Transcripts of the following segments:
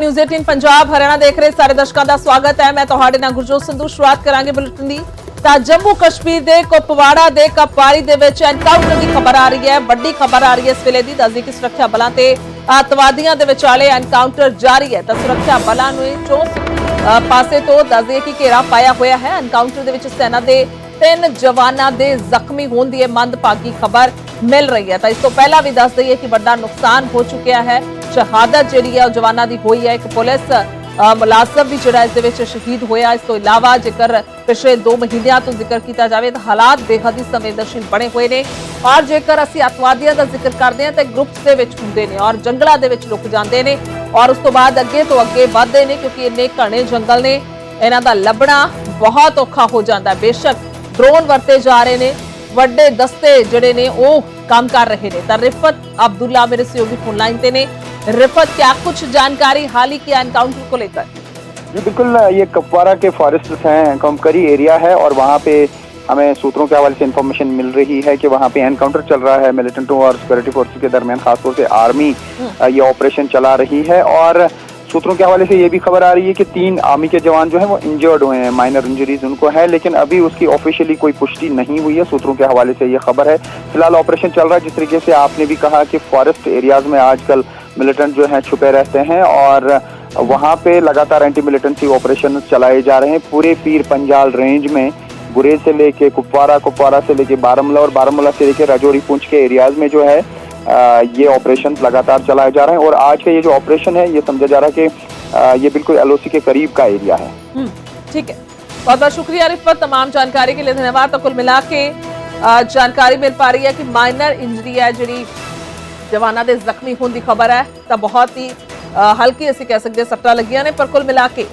News 18 Punjab Haryana ਦੇਖ ਰਹੇ ਸਾਰੇ ਦਰਸ਼ਕਾਂ ਦਾ ਸਵਾਗਤ ਹੈ। ਮੈਂ ਤੁਹਾਡੇ ਨਾਲ ਗੁਰਜੋਤ ਸੰਧੂ। ਸ਼ੁਰੂਆਤ ਕਰਾਂਗੇ ਬੁਲੇਟਿਨ ਦੀ। ਤਾਂ ਜੰਮੂ ਕਸ਼ਮੀਰ ਦੇ ਕੁਪਵਾੜਾ ਦੇ ਕਪਵਾਰੀ ਦੇ ਵਿੱਚ ਐਨਕਾਊਂਟਰ ਦੀ ਖਬਰ ਆ ਰਹੀ ਹੈ। ਵੱਡੀ ਖਬਰ ਆ ਰਹੀ ਹੈ ਇਸ ਵੇਲੇ ਦੀ। ਦੱਸਦੀ ਕਿ ਸੁਰੱਖਿਆ ਬਲਾਂ ਤੇ ਆਤਵਾਦੀਆਂ ਦੇ ਵਿਚਾਲੇ ਐਨਕਾਊਂਟਰ ਜਾਰੀ ਹੈ। ਤਾਂ ਸੁਰੱਖਿਆ ਬਲਾਂ ਨੂੰ ਇਹ ਪਾਸੇ ਤੋਂ ਦੱਸਦੀ ਕਿ ਘੇਰਾ ਪਾਇਆ ਹੋਇਆ ਹੈ। ਐਨਕਾਊਂਟਰ ਦੇ ਵਿੱਚ ਸੈਨਾ ਦੇ ਤਿੰਨ ਜਵਾਨਾਂ ਦੇ ਜ਼ਖਮੀ ਹੋਣ ਦੀ ਇਹ ਮੰਦਭਾਗੀ ਖਬਰ ਮਿਲ ਰਹੀ ਹੈ। ਤਾਂ ਇਸ ਤੋਂ ਪਹਿਲਾਂ ਵੀ ਦੱਸ ਦਈਏ ਕਿ ਵੱਡਾ ਨੁਕਸਾਨ ਹੋ ਚੁੱਕਿਆ ਹੈ। ਸ਼ਹਾਦਤ ਜਿਹੜੀ ਹੈ ਉਹ ਜਵਾਨਾਂ ਦੀ ਹੋਈ ਹੈ। ਇੱਕ ਪੁਲਿਸ ਮੁਲਾਜ਼ਮ ਵੀ ਜਿਹੜਾ ਇਸ ਦੇ ਵਿੱਚ ਸ਼ਹੀਦ ਹੋਇਆ। ਇਸ ਤੋਂ ਇਲਾਵਾ ਜੇਕਰ ਪਿਛਲੇ 2 ਮਹੀਨਿਆਂ ਤੋਂ ਜ਼ਿਕਰ ਕੀਤਾ ਜਾਵੇ ਤਾਂ ਹਾਲਾਤ ਬੇਹੱਦ ਹੀ ਸੰਵੇਦਨਸ਼ੀਲ ਬਣੇ ਹੋਏ ਨੇ। ਔਰ ਜੇਕਰ ਅਸੀਂ ਅਤਵਾਦੀਆਂ ਦਾ ਜ਼ਿਕਰ ਕਰਦੇ ਹਾਂ ਤਾਂ ਗਰੁੱਪਸ ਦੇ ਵਿੱਚ ਹੁੰਦੇ ਨੇ ਔਰ ਜੰਗਲਾਂ ਦੇ ਵਿੱਚ ਲੁਕ ਜਾਂਦੇ ਨੇ ਔਰ ਉਸ ਤੋਂ ਬਾਅਦ ਅੱਗੇ ਤੋਂ ਅੱਗੇ ਵਧਦੇ ਨੇ ਕਿਉਂਕਿ ਇੰਨੇ ਘਣੇ ਜੰਗਲ ਨੇ। ਇਹਨਾਂ ਦਾ ਲੱਭਣਾ ਬਹੁਤ ਔਖਾ ਹੋ ਜਾਂਦਾ। ਬੇਸ਼ੱਕ ਡਰੋਨ ਵਰਤੇ ਜਾ ਰਹੇ ਨੇ। ਵੱਡੇ ਦਸਤੇ ਜਿਹੜੇ ਨੇ ਉਹ काम कर કામકાર રહેને रिफत अब्दुल्ला मेरे में रिसीव फोनलाइन ने। रिफत क्या कुछ जानकारी हाल ही के एनकाउंटर को लेकर? जी बिल्कुल ये कपवारा के फॉरेस्ट हैं कमकरी एरिया है और वहाँ पे हमें सूत्रों के हवाले से इन्फॉर्मेशन मिल रही है कि वहाँ पे एनकाउंटर चल रहा है। मिलिटेंटों और सिक्योरिटी फोर्सेज के दरमियान खासतौर से आर्मी हम्म। ये ऑपरेशन चला रही है और सूत्रों के हवाले से ये भी खबर आ रही है कि तीन आर्मी के जवान जो है, वो इंजर्ड हुए हैं माइनर इंजरीज उनको है, लेकिन अभी उसकी ऑफिशियली कोई पुष्टि नहीं हुई है, सूत्रों के हवाले से ये खबर है। फ़िलहाल ऑपरेशन चल रहा है, जिस तरीके से आपने भी कहा कि फॉरेस्ट एरियाज़ में आजकल मिलिटेंट जो हैं, छुपे रहते हैं, और वहाँ पे लगातार एंटी मिलिटेंसी ऑपरेशन चलाए जा रहे हैं। पूरे पीर पंजाल रेंज में, गुरेज से लेके कुपवारा कुपवारा से लेके बारामूला और बारामूला से लेके राजौरी, पुंछ के एरियाज़ में जो है ये ऑपरेशन लगातार चलाए जा रहे हैं और आज का ये जो ऑपरेशन है, ये समझा जा रहा है कि ये बिल्कुल एलओसी के करीब का एरिया है। हम्म, ठीक है। बहुत बहुत शुक्रिया आरिफ तमाम जानकारी के लिए धन्यवाद। तो कुल मिला के जानकारी मिल पा रही है कि माइनर इंजरी है जी जवाना के जख्मी होने की खबर है। तो बहुत ही हल्की असं कह सकते सट्टा लगिया ने पर कुल मिला के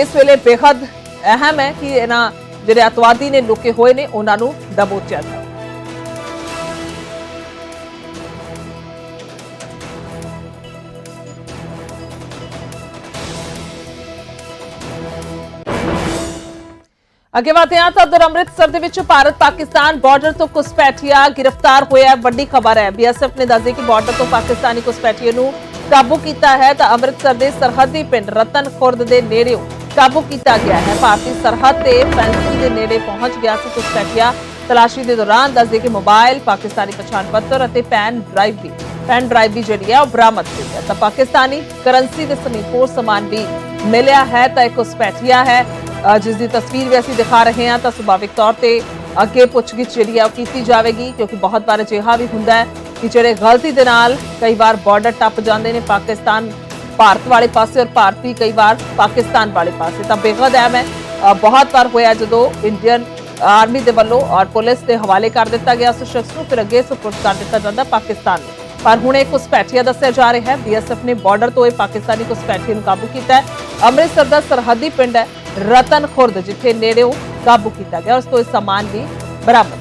इस ਵੇਲੇ बेहद अहम है कि ਇਹਨਾਂ जे अतवादी ने लुके हुए ਨੇ उन्होंने दबोचा जाए ਅੱਗੇ ਵਧਦੇ ਹਾਂ ਤਾਂ ਉਧਰ ਅੰਮ੍ਰਿਤਸਰ ਦੇ ਵਿੱਚ ਭਾਰਤ ਪਾਕਿਸਤਾਨ ਬਾਰਡਰ ਤੋਂ ਘੁਸਪੈਠੀਆ ਗ੍ਰਿਫਤਾਰ ਹੋਇਆ ਵੱਡੀ ਖਬਰ ਹੈ। ਬੀਐਸਐਫ ਨੇ ਦੱਸਿਆ ਕਿ ਬਾਰਡਰ ਤੋਂ ਪਾਕਿਸਤਾਨੀ ਘੁਸਪੈਠੀਏ ਨੂੰ ਕਾਬੂ ਕੀਤਾ ਹੈ ਤਾਂ ਅੰਮ੍ਰਿਤਸਰ ਦੇ ਸਰਹੱਦੀ ਪਿੰਡ ਰਤਨ ਖੁਰਦ ਦੇ ਨੇੜਿਓਂ ਕਾਬੂ ਕੀਤਾ ਗਿਆ ਹੈ। ਭਾਰਤੀ ਸਰਹੱਦ ਤੇ ਫੈਂਸਿੰਗ ਦੇ ਨੇੜੇ ਪਹੁੰਚ ਗਿਆ ਸੀ ਘੁਸਪੈਠੀਆ। ਤਲਾਸ਼ੀ ਦੇ ਦੌਰਾਨ ਦੱਸਦੇ ਕਿ ਮੋਬਾਈਲ, ਪਾਕਿਸਤਾਨੀ ਪਛਾਣ ਪੱਤਰ ਅਤੇ ਪੈਨ ਡਰਾਈਵ ਵੀ ਪੈਨ ਡਰਾਈਵ ਵੀ ਜਿਹੜੀ ਹੈ ਉਹ ਬਰਾਮਦ ਹੋਈ ਹੈ। ਤਾਂ ਪਾਕਿਸਤਾਨੀ ਕਰੰਸੀ ਦੇ ਸਮੇਤ ਹੋਰ ਸਮਾਨ ਵੀ ਮਿਲਿਆ ਹੈ ਤਾਂ ਇਹ ਘੁਸਪੈਠੀਆ ਹੈ। ਜਿਸ ਦੀ ਤਸਵੀਰ ਵੀ ਅਸੀਂ ਦਿਖਾ ਰਹੇ ਹਾਂ ਤਾਂ ਸੁਭਾਵਿਕ ਤੌਰ ਤੇ ਅੱਗੇ ਪੁੱਛਗਿੱਛ ਜਿਹੜੀ ਆ ਉਹ ਕੀਤੀ ਜਾਵੇਗੀ, ਕਿਉਂਕਿ ਬਹੁਤ ਵਾਰ ਅਜਿਹਾ ਵੀ ਹੁੰਦਾ ਹੈ ਕਿ ਜਿਹੜੇ ਗਲਤੀ ਦੇ ਨਾਲ ਕਈ ਵਾਰ ਬਾਰਡਰ ਟੱਪ ਜਾਂਦੇ ਨੇ ਪਾਕਿਸਤਾਨ ਭਾਰਤ ਵਾਲੇ ਪਾਸੇ ਔਰ ਭਾਰਤੀ ਕਈ ਵਾਰ ਪਾਕਿਸਤਾਨ ਵਾਲੇ ਪਾਸੇ। ਤਾਂ ਬੇਹੱਦ ਅਹਿਮ ਹੈ ਬਹੁਤ ਵਾਰ ਹੋਇਆ ਜਦੋਂ ਇੰਡੀਅਨ ਆਰਮੀ ਦੇ ਵੱਲੋਂ ਔਰ ਪੁਲਿਸ ਦੇ ਹਵਾਲੇ ਕਰ ਦਿੱਤਾ ਗਿਆ ਉਸ ਸ਼ਖਸ ਨੂੰ, ਫਿਰ ਅੱਗੇ ਸਪੋਰਟ ਕਰ ਦਿੱਤਾ ਜਾਂਦਾ ਪਾਕਿਸਤਾਨ ਨੂੰ। ਪਰ ਹੁਣ ਇਹ ਘੁਸਪੈਠੀਆ ਦੱਸਿਆ ਜਾ ਰਿਹਾ ਹੈ ਬੀਐਸਐਫ ਨੇ ਬਾਰਡਰ ਤੋਂ ਇਹ ਪਾਕਿਸਤਾਨੀ ਘੁਸਪੈਠੀ ਨੂੰ ਕਾਬੂ ਕੀਤਾ ਹੈ। ਅੰਮ੍ਰਿਤਸਰ ਦਾ ਸਰਹੱਦੀ ਪਿੰਡ ਹੈ ਰਤਨ ਖੁਰਦ ਜਿੱਥੇ ਨੇੜਿਓਂ ਕਾਬੂ ਕੀਤਾ ਗਿਆ। ਉਸ ਤੋਂ ਇਹ ਸਮਾਨ ਵੀ ਬਰਾਮਦ